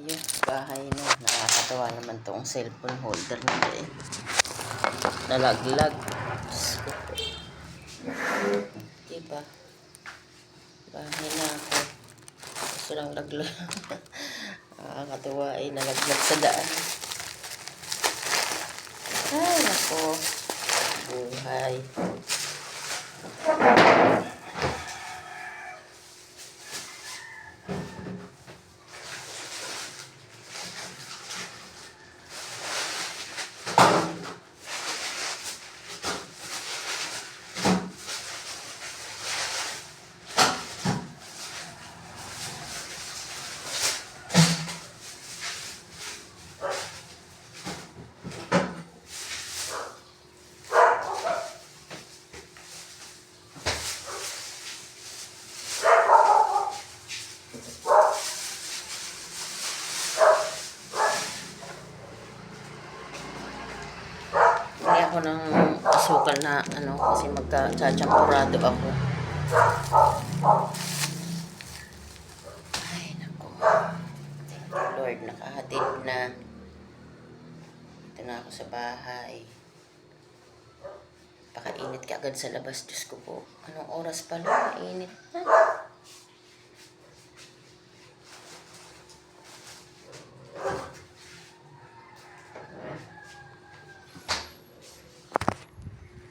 Ayun, bahay na. Nakakatawa naman tong cellphone holder nila eh. Nalaglag. Diba? Bahay na ako. Gusto lang laglag. Nakakatawa eh. Nalaglag sa daan. Ay, nako. Buhay. Hindi ako ng asukal na ano kasi magka-chachampurado ako. Ay, nako. Thank you, Lord. Nakahatid na. Ito na ako sa bahay. Pakainit ka agad sa labas. Diyos ko po. Anong oras pa lang? Mainit na.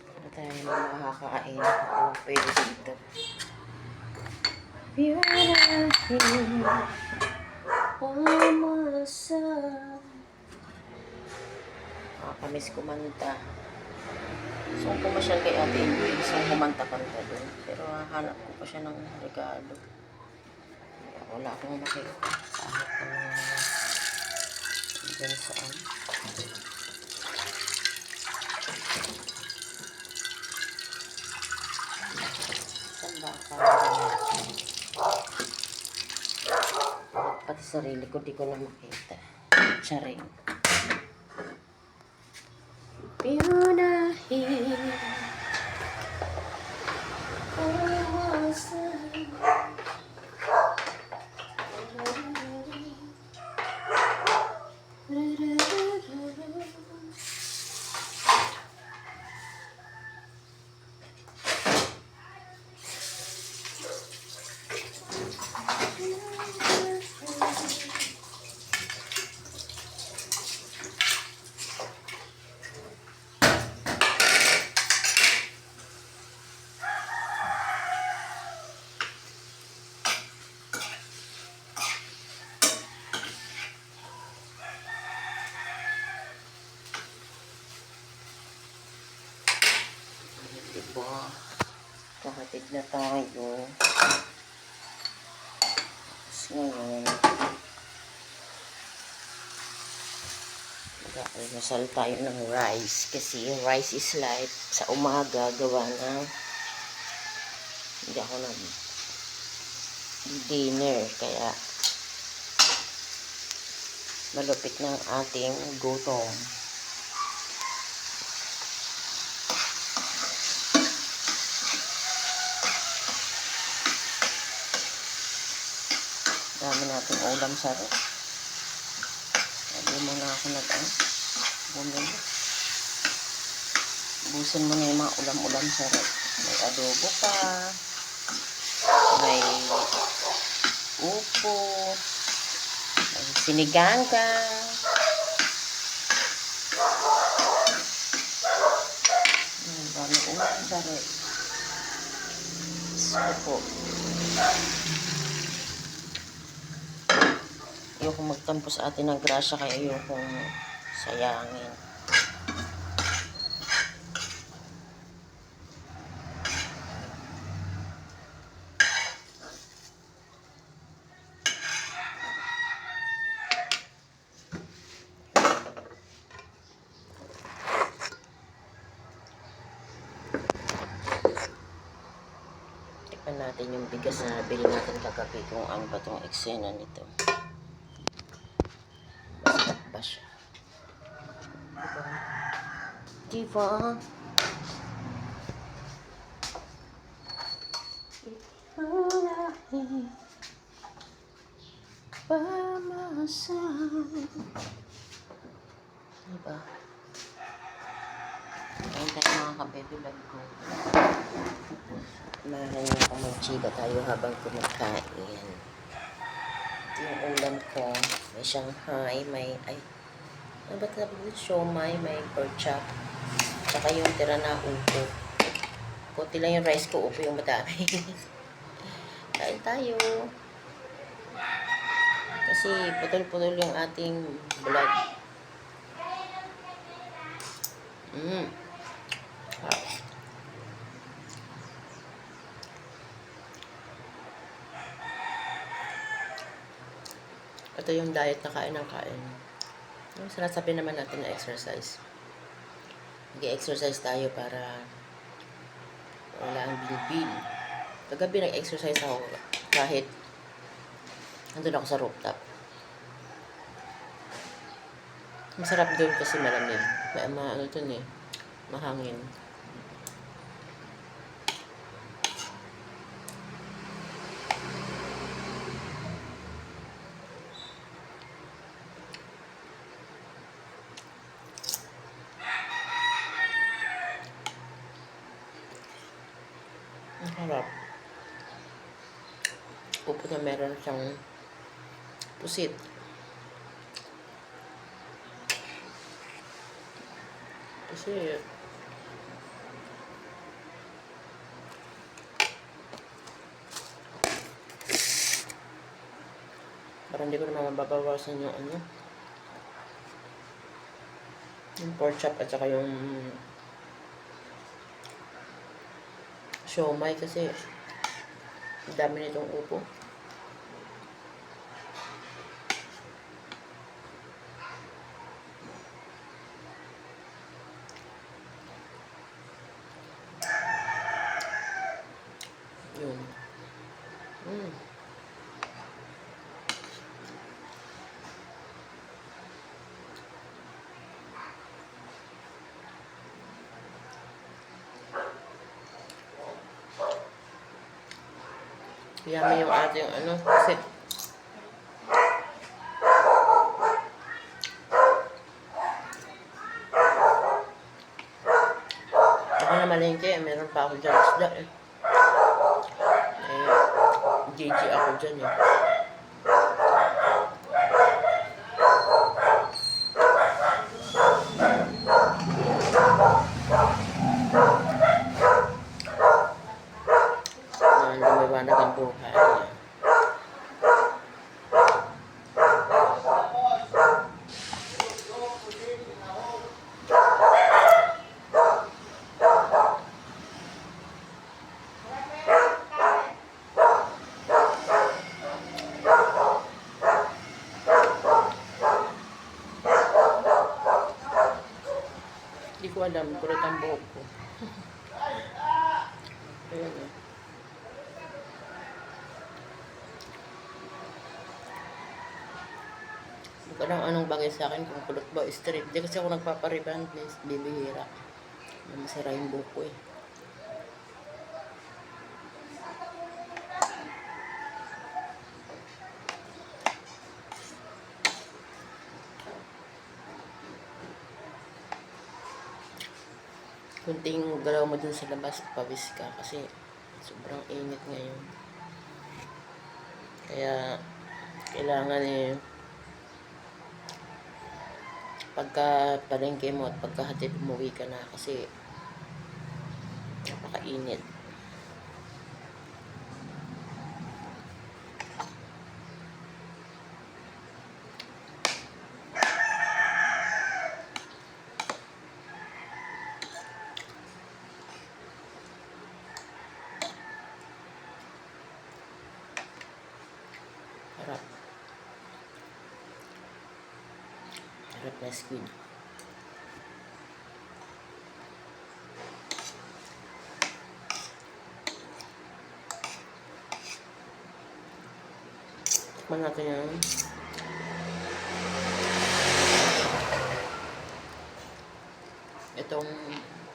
Ano tayo mga makakain? Oo, pwede dito. Piyanahin Pamasa Nakakamiss kumanta. Kong pumasyal kay Ate Ingrid. Gusto kong kumanta-kanta doon. Pero hahanap ko pa siya ng regalo. Wala akong makita. Kahit dyan saan. Saan ba ang Pati sarili ko, di ko na makita. Charing. Piunahin Pawasan Diba? Kakatid na tayo. Tapos ngayon, mag-almasal tayo ng rice. Kasi rice is life. Sa umaga, gawa na hindi ako nag dinner. Kaya malupit ng ating gutom. Dami natin ulam sa rep. Sabi mo na ako nag ano, bumili. Busin mo na yung mga ulam-ulam sa rep. May adobo pa. May upo. May sinigang ka. Ang dami ulam sa rep. Gusto po. Ayoko magtampo atin ng grasya kaya ayokong sayangin. Natin yung bigas na nabili natin kagabi kung ano ba itong eksena nito. Masarap ba siya? Diba? Diba? Pamasa Diba? Ayun tayo mga kabebe vlog ko. Maraming ako magchiba tayo habang kumakain. Ito yung ulam ko. May Shanghai, may, ay, ano ba tawag dito? Siomay, may pork chop. Tsaka yung tira na upo. Kunti lang yung rice ko, upo yung madami. Kain tayo. Kasi putol-putol yung ating vlog. Mm. Wow. Ito yung diet na kain ng kain. Yung sinasabi naman natin na exercise. Nag-exercise tayo para wala ang bilbil. Kagabi nag-exercise ako kahit nandun ako sa rooftop. Masarap doon kasi malamig. May ma ano dun eh, mahangin. Ang harap. Upo na meron siyang pusit. Kasi parang hindi ko naman mababawasan yung ano yung pork chop at saka yung siomay kasi dami nitong upo. Yun. Mm. Yummy yung ating ano kasi ako na malengke, meron pa ako dyan isda eh. Eh, GG ako dyan eh. Na lumiwanag ang buhay. Alam, kulit ang buhok ko. Ayan eh. Hindi ko alam anong bagay sa akin kung kulot ba straight. Hindi kasi ako nagpapariband. Bibihira. Masira yung buhok ko eh. Kunting galaw mo dun sa labas, pawis ka kasi sobrang init ngayon. Kaya, kailangan eh, pagka palengke mo at pagkahatid umuwi ka na kasi napakainit. Harap. Harap na. Tikman natin yan. Itong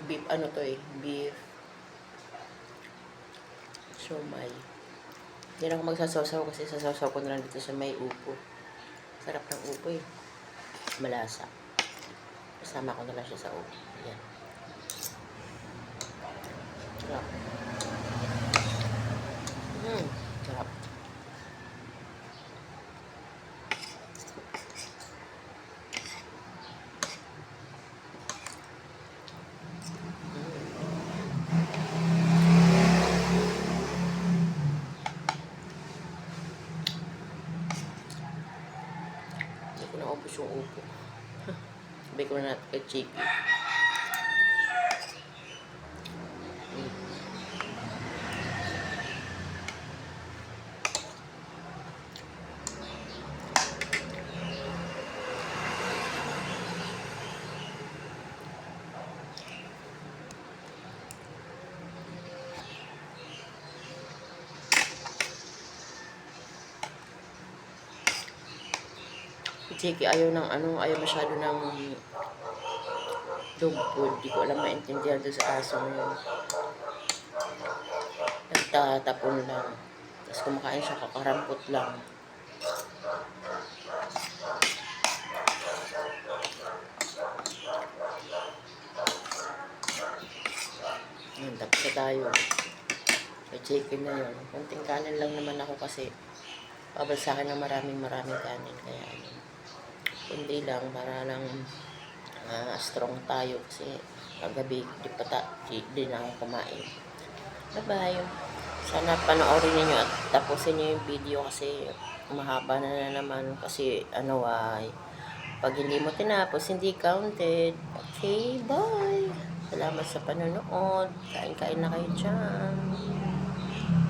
beef, ano to eh, beef siomay. Hindi na ako magsasawsaw kasi sasawsaw ko na lang dito sa may upo. Sarap ng upo eh. Malasa. Kasama ko na lang siya sa ulo. Yan. Sarap. Mm, naubos yung upo. Sabi ko na kay Chiki. Chiki ayaw ng ano, ayaw masyado ng dog food. Di ko alam maintindihan doon sa aso na yun. Nagtatapon lang. Tapos kumakain siya, kakarampot lang. Yun, tapos na tayo. May chicken na yun. Kunting kanin lang naman ako kasi akin ng maraming maraming kanin. Kaya ano, kundi lang para lang ah, strong tayo kasi kagabi di pa ta, di, di na ako kumain. Bye-bye. Sana panoorin niyo at tapusin niyo yung video kasi mahaba na, na naman kasi ano ay pag hindi mo tinapos, hindi counted. Okay, bye! Salamat sa panonood. Kain-kain na kayo dyan.